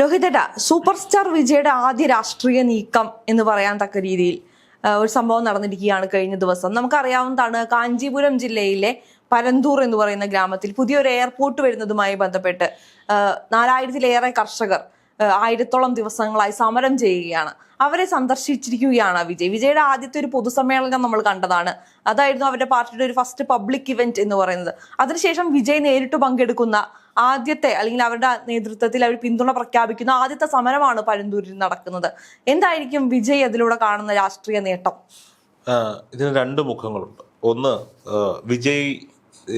രോഹിതേട്ട super star വിജയുടെ ആദ്യ രാഷ്ട്രീയ നീക്കം എന്ന് പറയാൻ തക്ക രീതിയിൽ ഒരു സംഭവം നടന്നിരിക്കുകയാണ് കഴിഞ്ഞ ദിവസം. നമുക്കറിയാവുന്നതാണ് കാഞ്ചീപുരം ജില്ലയിലെ പരന്തൂർ എന്ന് പറയുന്ന ഗ്രാമത്തിൽ പുതിയൊരു എയർപോർട്ട് വരുന്നതുമായി ബന്ധപ്പെട്ട് നാലായിരത്തിലേറെ കർഷകർ ആയിരത്തോളം ദിവസങ്ങളായി സമരം ചെയ്യുകയാണ്. അവരെ സന്ദർശിച്ചിരിക്കുകയാണ് വിജയ്. വിജയുടെ ആദ്യത്തെ ഒരു പൊതുസമ്മേളനം നമ്മൾ കണ്ടതാണ്. അതായിരുന്നു അവരുടെ പാർട്ടിയുടെ ഒരു ഫസ്റ്റ് പബ്ലിക് ഇവന്റ് എന്ന് പറയുന്നത്. അതിനുശേഷം വിജയ് നേരിട്ട് പങ്കെടുക്കുന്ന ആദ്യത്തെ അല്ലെങ്കിൽ അവരുടെ നേതൃത്വത്തിൽ അവർ പിന്തുണ പ്രഖ്യാപിക്കുന്ന ആദ്യത്തെ സമരമാണ് പഴന്തൂരിൽ നടക്കുന്നത്. എന്തായിരിക്കും വിജയ് അതിലൂടെ കാണുന്ന രാഷ്ട്രീയ നേട്ടം? ഇതിന് രണ്ട് മുഖങ്ങളുണ്ട്. ഒന്ന് വിജയ്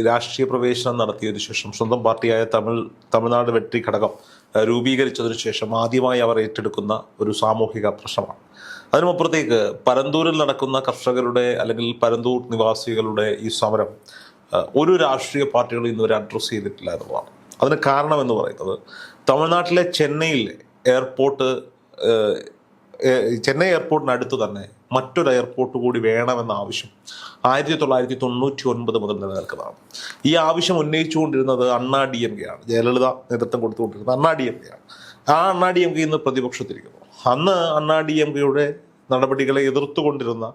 രാഷ്ട്രീയ പ്രവേശനം നടത്തിയതിനു ശേഷം സ്വന്തം പാർട്ടിയായ തമിഴ് തമിഴ്നാട് വെട്രി ഘടകം രൂപീകരിച്ചതിനു ശേഷം ആദ്യമായി അവർ ഏറ്റെടുക്കുന്ന ഒരു സാമൂഹിക പ്രശ്നമാണ്. അതിനുമപ്പുറത്തേക്ക് പരന്തൂരിൽ നടക്കുന്ന കർഷകരുടെ അല്ലെങ്കിൽ പരന്തൂർ നിവാസികളുടെ ഈ സമരം ഒരു രാഷ്ട്രീയ പാർട്ടികളും ഇന്നുവരെ അഡ്രസ്സ് ചെയ്തിട്ടില്ല എന്നുള്ളതാണ്. അതിന് കാരണമെന്ന് പറയുന്നത് തമിഴ്നാട്ടിലെ ചെന്നൈയിൽ എയർപോർട്ട് ചെന്നൈ എയർപോർട്ടിനടുത്ത് തന്നെ മറ്റൊരു എയർപോർട്ട് കൂടി വേണമെന്ന ആവശ്യം ആയിരത്തി തൊള്ളായിരത്തി തൊണ്ണൂറ്റി ഒൻപത് മുതൽ നിലനിൽക്കുന്നതാണ്. ഈ ആവശ്യം ഉന്നയിച്ചുകൊണ്ടിരുന്നത് അണ്ണാ ഡി എം കെ ആണ്. ജയലളിത നേതൃത്വം കൊടുത്തുകൊണ്ടിരുന്നത് അണ്ണാ ഡി എം കെ ആണ്. ആ അണ്ണാ ഡി എം കെ ഇന്ന് പ്രതിപക്ഷത്തിരിക്കുന്നു. അന്ന് അണ്ണാ ഡി എം കെയുടെ നടപടികളെ എതിർത്തുകൊണ്ടിരുന്ന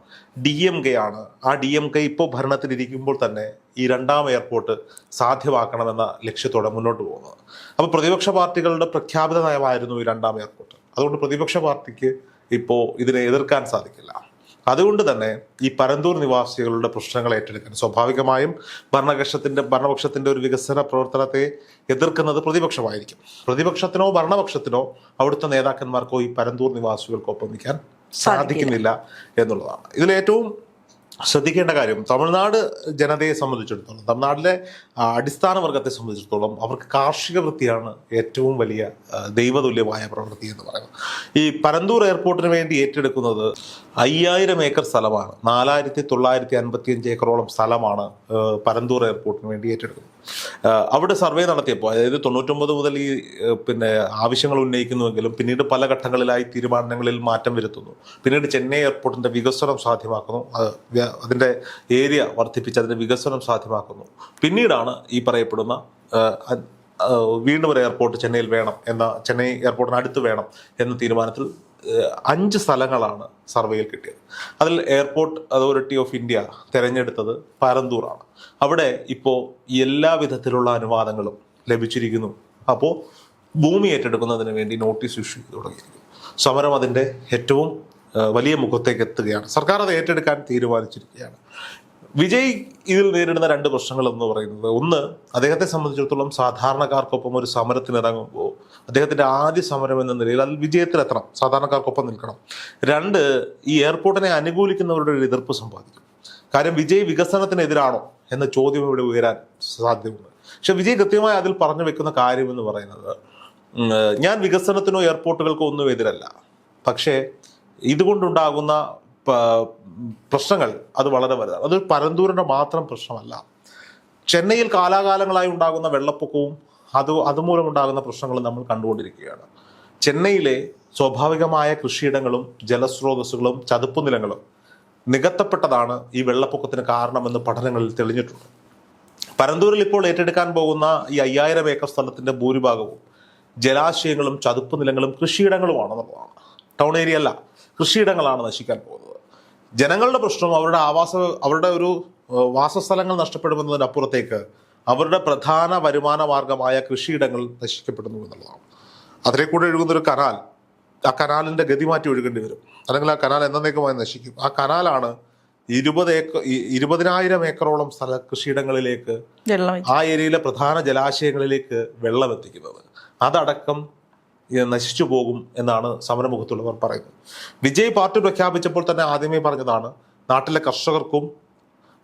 ഡി എം കെ ആണ്. ആ ഡി എം കെ ഇപ്പോൾ ഭരണത്തിലിരിക്കുമ്പോൾ തന്നെ ഈ രണ്ടാം എയർപോർട്ട് സാധ്യമാക്കണമെന്ന ലക്ഷ്യത്തോടെ മുന്നോട്ട് പോകുന്നത്. അപ്പോൾ പ്രതിപക്ഷ പാർട്ടികളുടെ പ്രഖ്യാപിത നയമായിരുന്നു ഈ രണ്ടാം എയർപോർട്ട്. അതുകൊണ്ട് പ്രതിപക്ഷ പാർട്ടിക്ക് ഇപ്പോൾ ഇതിനെ എതിർക്കാൻ സാധിക്കില്ല. അതുകൊണ്ട് തന്നെ ഈ പരന്തൂർ നിവാസികളുടെ പ്രശ്നങ്ങൾ ഏറ്റെടുക്കാൻ സ്വാഭാവികമായും ഭരണകക്ഷത്തിന്റെ ഭരണപക്ഷത്തിന്റെ ഒരു വികസന പ്രവർത്തനത്തെ എതിർക്കുന്നത് പ്രതിപക്ഷമായിരിക്കും. പ്രതിപക്ഷത്തിനോ ഭരണപക്ഷത്തിനോ അവിടുത്തെ നേതാക്കന്മാർക്കോ ഈ പരന്തൂർ നിവാസികൾക്കൊപ്പം നിൽക്കാൻ സാധിക്കുന്നില്ല എന്നുള്ളതാണ്. ഇതിലേറ്റവും ശ്രദ്ധിക്കേണ്ട കാര്യം തമിഴ്നാട് ജനതയെ സംബന്ധിച്ചിടത്തോളം തമിഴ്നാട്ടിലെ അടിസ്ഥാന വർഗത്തെ സംബന്ധിച്ചിടത്തോളം അവർക്ക് കാർഷിക വൃത്തിയാണ് ഏറ്റവും വലിയ ദൈവതുല്യമായ പ്രവൃത്തി എന്ന് പറയുന്നത്. ഈ പരന്തൂർ എയർപോർട്ടിന് വേണ്ടി ഏറ്റെടുക്കുന്നത് അയ്യായിരം ഏക്കർ സ്ഥലമാണ്. നാലായിരത്തി തൊള്ളായിരത്തി അൻപത്തി അഞ്ച് ഏക്കറോളം സ്ഥലമാണ് പരന്തൂർ എയർപോർട്ടിന് വേണ്ടി ഏറ്റെടുക്കുന്നത്. അവിടെ സർവേ നടത്തിയപ്പോൾ അതായത് തൊണ്ണൂറ്റൊമ്പത് മുതൽ ഈ പിന്നെ ആവശ്യങ്ങൾ ഉന്നയിക്കുന്നുവെങ്കിലും പിന്നീട് പല ഘട്ടങ്ങളിലായി തീരുമാനങ്ങളിൽ മാറ്റം വരുത്തുന്നു. പിന്നീട് ചെന്നൈ എയർപോർട്ടിന്റെ വികസനം സാധ്യമാക്കുന്നു. അത് വ്യ- അതിന്റെ ഏരിയ വർദ്ധിപ്പിച്ച് അതിന്റെ വികസനം സാധ്യമാക്കുന്നു. പിന്നീടാണ് ഈ പറയപ്പെടുന്ന വീണ്ടും ഒരു എയർപോർട്ട് ചെന്നൈയിൽ വേണം എന്ന ചെന്നൈ എയർപോർട്ടിന് അടുത്ത് വേണം എന്ന തീരുമാനത്തിൽ അഞ്ച് സ്ഥലങ്ങളാണ് സർവേയിൽ കിട്ടിയത്. അതിൽ എയർപോർട്ട് അതോറിറ്റി ഓഫ് ഇന്ത്യ തിരഞ്ഞെടുത്തത് പരന്തൂറാണ്. അവിടെ ഇപ്പോൾ എല്ലാ വിധത്തിലുള്ള അനുവാദങ്ങളും ലഭിച്ചിരിക്കുന്നു. അപ്പോൾ ഭൂമി ഏറ്റെടുക്കുന്നതിന് വേണ്ടി നോട്ടീസ് ഇഷ്യൂ ചെയ്ത് തുടങ്ങിയിരിക്കുന്നു. സമരം അതിന്റെ ഏറ്റവും വലിയ മുഖത്തേക്ക് എത്തുകയാണ്. സർക്കാർ അത് ഏറ്റെടുക്കാൻ തീരുമാനിച്ചിരിക്കുകയാണ്. വിജയ് ഇതിൽ നേരിടുന്ന രണ്ട് പ്രശ്നങ്ങൾ എന്ന് പറയുന്നത്. ഒന്ന് അദ്ദേഹത്തെ സംബന്ധിച്ചിടത്തോളം സാധാരണക്കാർക്കൊപ്പം ഒരു സമരത്തിനിറങ്ങുമ്പോൾ അദ്ദേഹത്തിന്റെ ആദ്യ സമരം എന്ന നിലയിൽ അതിൽ വിജയത്തിലെത്തണം സാധാരണക്കാർക്കൊപ്പം നിൽക്കണം. രണ്ട് ഈ എയർപോർട്ടിനെ അനുകൂലിക്കുന്നവരുടെ ഒരു എതിർപ്പ് സമ്പാദിക്കും. കാര്യം വിജയ് വികസനത്തിനെതിരാണോ എന്ന ചോദ്യം ഇവിടെ ഉയരാൻ സാധ്യതയുണ്ട്. പക്ഷെ വിജയ് കൃത്യമായി അതിൽ പറഞ്ഞു വെക്കുന്ന കാര്യം എന്ന് പറയുന്നത് ഞാൻ വികസനത്തിനോ എയർപോർട്ടുകൾക്കോ ഒന്നും എതിരല്ല. പക്ഷേ ഇതുകൊണ്ടുണ്ടാകുന്ന പ്രശ്നങ്ങൾ അത് വളരെ വലുതാണ്. അത് പരന്തൂരിന്റെ മാത്രം പ്രശ്നമല്ല. ചെന്നൈയിൽ കാലാകാലങ്ങളായി ഉണ്ടാകുന്ന വെള്ളപ്പൊക്കവും അത് അതുമൂലം ഉണ്ടാകുന്ന പ്രശ്നങ്ങളും നമ്മൾ കണ്ടുകൊണ്ടിരിക്കുകയാണ്. ചെന്നൈയിലെ സ്വാഭാവികമായ കൃഷിയിടങ്ങളും ജലസ്രോതസ്സുകളും ചതുപ്പ് നിലങ്ങളും നികത്തപ്പെട്ടതാണ് ഈ വെള്ളപ്പൊക്കത്തിന് കാരണമെന്ന് പഠനങ്ങളിൽ തെളിഞ്ഞിട്ടുണ്ട്. പരന്തൂരിൽ ഇപ്പോൾ ഏറ്റെടുക്കാൻ പോകുന്ന ഈ അയ്യായിരം ഏക്കർ സ്ഥലത്തിന്റെ ഭൂരിഭാഗവും ജലാശയങ്ങളും ചതുപ്പ് നിലങ്ങളും കൃഷിയിടങ്ങളുമാണെന്നുള്ളതാണ് ടൗൺ ഏരിയ അല്ല കൃഷിയിടങ്ങളാണ് നശിക്കാൻ പോകുന്നത്. ജനങ്ങളുടെ പ്രശ്നം അവരുടെ ആവാസ അവരുടെ ഒരു വാസസ്ഥലങ്ങൾ നഷ്ടപ്പെടുമെന്നതിനപ്പുറത്തേക്ക് അവരുടെ പ്രധാന വരുമാന മാർഗമായ കൃഷിയിടങ്ങൾ നശിക്കപ്പെടുന്നു എന്നുള്ളതാണ്. അതിലെ കൂടെ ഒഴുകുന്നൊരു കനാൽ ആ കനാലിന്റെ ഗതി മാറ്റി ഒഴുകേണ്ടി വരും. അല്ലെങ്കിൽ ആ കനാൽ എന്നേക്കുമായി നശിക്കും. ആ കനാലാണ് ഇരുപത് ഏക്കർ ഇരുപതിനായിരം ഏക്കറോളം സ്ഥല കൃഷിയിടങ്ങളിലേക്ക് ആ ഏരിയയിലെ പ്രധാന ജലാശയങ്ങളിലേക്ക് വെള്ളം എത്തിക്കുന്നത്. അതടക്കം നശിച്ചു പോകും എന്നാണ് സമരമുഖത്തുള്ളവർ പറയുന്നത്. വിജയ് പാർട്ടി പ്രഖ്യാപിച്ചപ്പോൾ തന്നെ ആദ്യമേ പറഞ്ഞതാണ് നാട്ടിലെ കർഷകർക്കും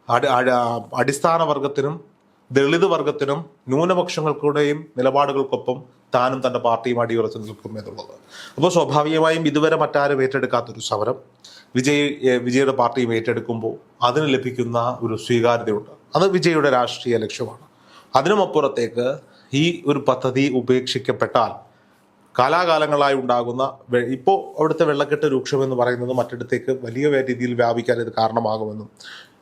അടി- അടി- അടിസ്ഥാന വർഗത്തിനും ദളിത് വർഗത്തിനും ന്യൂനപക്ഷങ്ങൾക്കൂടെയും നിലപാടുകൾക്കൊപ്പം താനും തന്റെ പാർട്ടിയും അടിയുറച്ചു നിൽക്കും എന്നുള്ളത്. അപ്പോൾ സ്വാഭാവികമായും ഇതുവരെ മറ്റാരും ഏറ്റെടുക്കാത്തൊരു സമരം വിജയ് വിജയുടെ പാർട്ടിയും ഏറ്റെടുക്കുമ്പോൾ അതിന് ലഭിക്കുന്ന ഒരു സ്വീകാര്യതയുണ്ട്. അത് വിജയുടെ രാഷ്ട്രീയ ലക്ഷ്യമാണ്. അതിനുമപ്പുറത്തേക്ക് ഈ ഒരു പദ്ധതി ഉപേക്ഷിക്കപ്പെട്ടാൽ കാലാകാലങ്ങളായി ഉണ്ടാകുന്ന ഇപ്പോൾ അവിടുത്തെ വെള്ളക്കെട്ട് രൂക്ഷമെന്ന് പറയുന്നത് മറ്റിടത്തേക്ക് വലിയ രീതിയിൽ വ്യാപിക്കാൻ ഇത് കാരണമാകുമെന്നും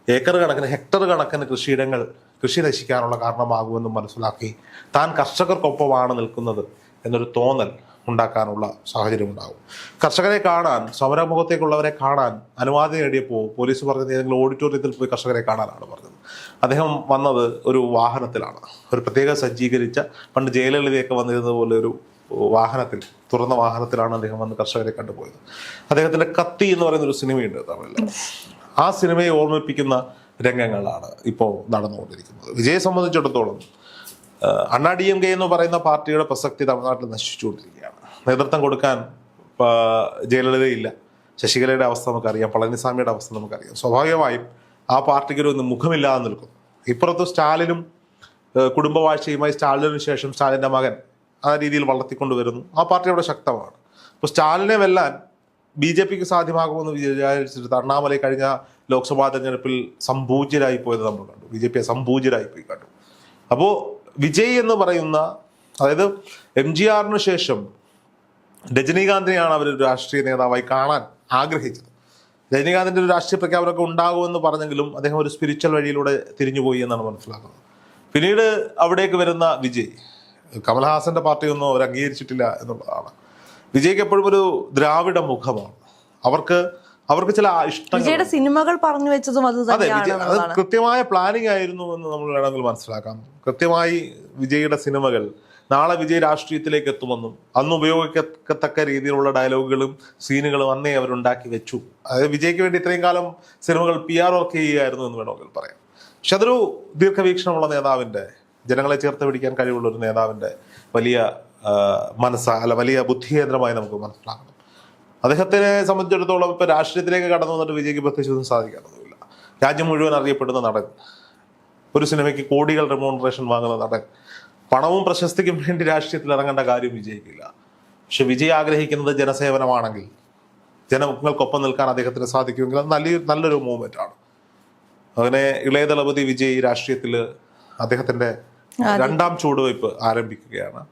ഏക്കർ കണക്കിന് ഹെക്ടർ കണക്കിന് കൃഷിയിടങ്ങൾ കൃഷി നശിക്കാനുള്ള കാരണമാകുമെന്നും മനസ്സിലാക്കി താൻ കർഷകർക്കൊപ്പമാണ് നിൽക്കുന്നത് എന്നൊരു തോന്നൽ ഉണ്ടാക്കാനുള്ള സാഹചര്യം ഉണ്ടാകും കർഷകരെ കാണാൻ സമരമുഖത്തേക്കുള്ളവരെ കാണാൻ അനുവാദം നേടിയപ്പോൾ പോലീസ് പറഞ്ഞത് ഏതെങ്കിലും ഓഡിറ്റോറിയത്തിൽ പോയി കർഷകരെ കാണാനാണ് പറഞ്ഞത്. അദ്ദേഹം വന്നത് ഒരു വാഹനത്തിലാണ്. ഒരു പ്രത്യേക സജ്ജീകരിച്ച പണ്ട് ജയലളിതയൊക്കെ വന്നിരുന്നത് പോലെ ഒരു വാഹനത്തിൽ തുറന്ന വാഹനത്തിലാണ് അദ്ദേഹം വന്ന് കർഷകരെ കണ്ടുപോയത്. അദ്ദേഹത്തിന്റെ കത്തി എന്ന് പറയുന്ന ഒരു സിനിമയുണ്ട് തമിഴിൽ ആ സിനിമയെ ഓർമ്മിപ്പിക്കുന്ന രംഗങ്ങളാണ് ഇപ്പോൾ നടന്നുകൊണ്ടിരിക്കുന്നത്. വിജയെ സംബന്ധിച്ചിടത്തോളം അണ്ണാ ഡി എം കെ എന്ന് പറയുന്ന പാർട്ടിയുടെ പ്രസക്തി തമിഴ്നാട്ടിൽ നശിച്ചുകൊണ്ടിരിക്കുകയാണ്. നേതൃത്വം കൊടുക്കാൻ ജയലളിതയില്ല. ശശികലയുടെ അവസ്ഥ നമുക്കറിയാം പളനിസ്വാമിയുടെ അവസ്ഥ നമുക്കറിയാം. സ്വാഭാവികമായും ആ പാർട്ടിക്ക് ഒരു മുഖമില്ലാതെ നിൽക്കുന്നു. ഇപ്പുറത്ത് സ്റ്റാലിനും കുടുംബവാഴ്ചയുമായി സ്റ്റാലിനു ശേഷം സ്റ്റാലിന്റെ മകൻ ആ രീതിയിൽ വളർത്തിക്കൊണ്ടുവരുന്നു. ആ പാർട്ടി അവിടെ ശക്തമാണ്. അപ്പോൾ സ്റ്റാലിനെ വെല്ലാൻ ബി ജെ പിക്ക് സാധ്യമാകുമെന്ന് വിചാരിച്ചിട്ട് അണ്ണാമലൈ കഴിഞ്ഞ ലോക്സഭാ തെരഞ്ഞെടുപ്പിൽ സംപൂജ്യരായി പോയത് നമ്മൾ കണ്ടു. ബി ജെ പിയെ സംപൂജ്യരായി പോയി കണ്ടു. അപ്പോൾ വിജയ് എന്ന് പറയുന്ന അതായത് എം ജി ആറിന് ശേഷം രജനീകാന്തിനെയാണ് അവർ രാഷ്ട്രീയ നേതാവായി കാണാൻ ആഗ്രഹിച്ചത്. രജനീകാന്തിന്റെ ഒരു രാഷ്ട്രീയ പ്രഖ്യാപനമൊക്കെ ഉണ്ടാകുമെന്ന് പറഞ്ഞെങ്കിലും അദ്ദേഹം ഒരു സ്പിരിച്വൽ വഴിയിലൂടെ തിരിഞ്ഞുപോയി എന്നാണ് മനസ്സിലാക്കുന്നത്. പിന്നീട് അവിടേക്ക് വരുന്ന വിജയ്. കമൽഹാസന്റെ പാർട്ടിയൊന്നും അവർ അംഗീകരിച്ചിട്ടില്ല എന്നുള്ളതാണ്. വിജയ്ക്ക് എപ്പോഴും ഒരു ദ്രാവിഡ മുഖമാണ്. അവർക്ക് അവർക്ക് ചില വിജയുടെ സിനിമകൾ പറഞ്ഞു വെച്ചതും അത് അതെ അത് കൃത്യമായ പ്ലാനിങ് ആയിരുന്നു എന്ന് നമ്മൾ വേണമെങ്കിൽ മനസ്സിലാക്കാം. കൃത്യമായി വിജയുടെ സിനിമകൾ നാളെ വിജയ് രാഷ്ട്രീയത്തിലേക്ക് എത്തുമെന്നും അന്ന് ഉപയോഗിക്കത്തക്ക രീതിയിലുള്ള ഡയലോഗുകളും സീനുകളും അന്നേ അവരുണ്ടാക്കി വെച്ചു. അതായത് വിജയ്ക്ക് വേണ്ടി ഇത്രയും കാലം സിനിമകൾ പി ആർ വർക്ക് ചെയ്യുകയായിരുന്നു എന്ന് വേണമെങ്കിൽ പറയാം. പക്ഷെ അതൊരു ദീർഘവീക്ഷണമുള്ള നേതാവിന്റെ ജനങ്ങളെ ചേർത്ത് പിടിക്കാൻ കഴിവുള്ള ഒരു നേതാവിന്റെ വലിയ മനസ്സ അല്ല വലിയ ബുദ്ധികേന്ദ്രമായി നമുക്ക് മനസ്സിലാക്കണം അദ്ദേഹത്തിനെ സംബന്ധിച്ചിടത്തോളം ഇപ്പോൾ രാഷ്ട്രീയത്തിലേക്ക് കടന്നു വന്നിട്ട് വിജയ്ക്ക് പ്രത്യേകിച്ചൊന്നും സാധിക്കാനൊന്നുമില്ല രാജ്യം മുഴുവൻ അറിയപ്പെടുന്ന നടൻ. ഒരു സിനിമയ്ക്ക് കോടികൾ റെമോണറേഷൻ വാങ്ങുന്ന നടൻ. പണവും പ്രശസ്തിക്കും വേണ്ടി രാഷ്ട്രീയത്തിൽ ഇറങ്ങേണ്ട കാര്യം വിജയിക്കില്ല. പക്ഷെ വിജയ് ആഗ്രഹിക്കുന്നത് ജനസേവനമാണെങ്കിൽ ജനങ്ങൾക്കൊപ്പം നിൽക്കാൻ അദ്ദേഹത്തിന് സാധിക്കുമെങ്കിൽ അത് നല്ല നല്ലൊരു മൂവ്മെന്റ് ആണ്. അങ്ങനെ ഇളയ ദളപതി വിജയ് രാഷ്ട്രീയത്തിൽ അദ്ദേഹത്തിന്റെ രണ്ടാം ചുവടുവയ്പ് ആരംഭിക്കുകയാണ്.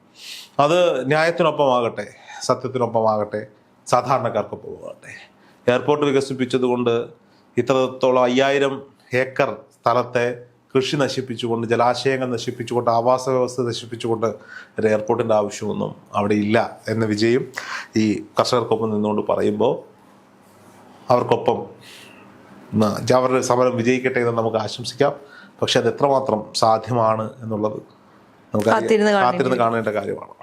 അത് ന്യായത്തിനൊപ്പമാകട്ടെ സത്യത്തിനൊപ്പമാകട്ടെ സാധാരണക്കാർക്കൊപ്പമാകട്ടെ എയർപോർട്ട് വികസിപ്പിച്ചതുകൊണ്ട് ഇത്രത്തോളം അയ്യായിരം ഏക്കർ സ്ഥലത്തെ കൃഷി നശിപ്പിച്ചുകൊണ്ട് ജലാശയങ്ങൾ നശിപ്പിച്ചുകൊണ്ട് ആവാസ വ്യവസ്ഥ നശിപ്പിച്ചുകൊണ്ട് ഒരു എയർപോർട്ടിന്റെ ആവശ്യമൊന്നും അവിടെ ഇല്ല എന്ന വിജയും ഈ കർഷകർക്കൊപ്പം നിന്നുകൊണ്ട് പറയുമ്പോൾ അവർക്കൊപ്പം അവരുടെ സമരം വിജയിക്കട്ടെ എന്ന് നമുക്ക് ആശംസിക്കാം. പക്ഷെ അത് എത്രമാത്രം സാധ്യമാണ് എന്നുള്ളത് നമുക്ക് കാത്തിരുന്ന് കാണേണ്ട കാര്യമാണ്.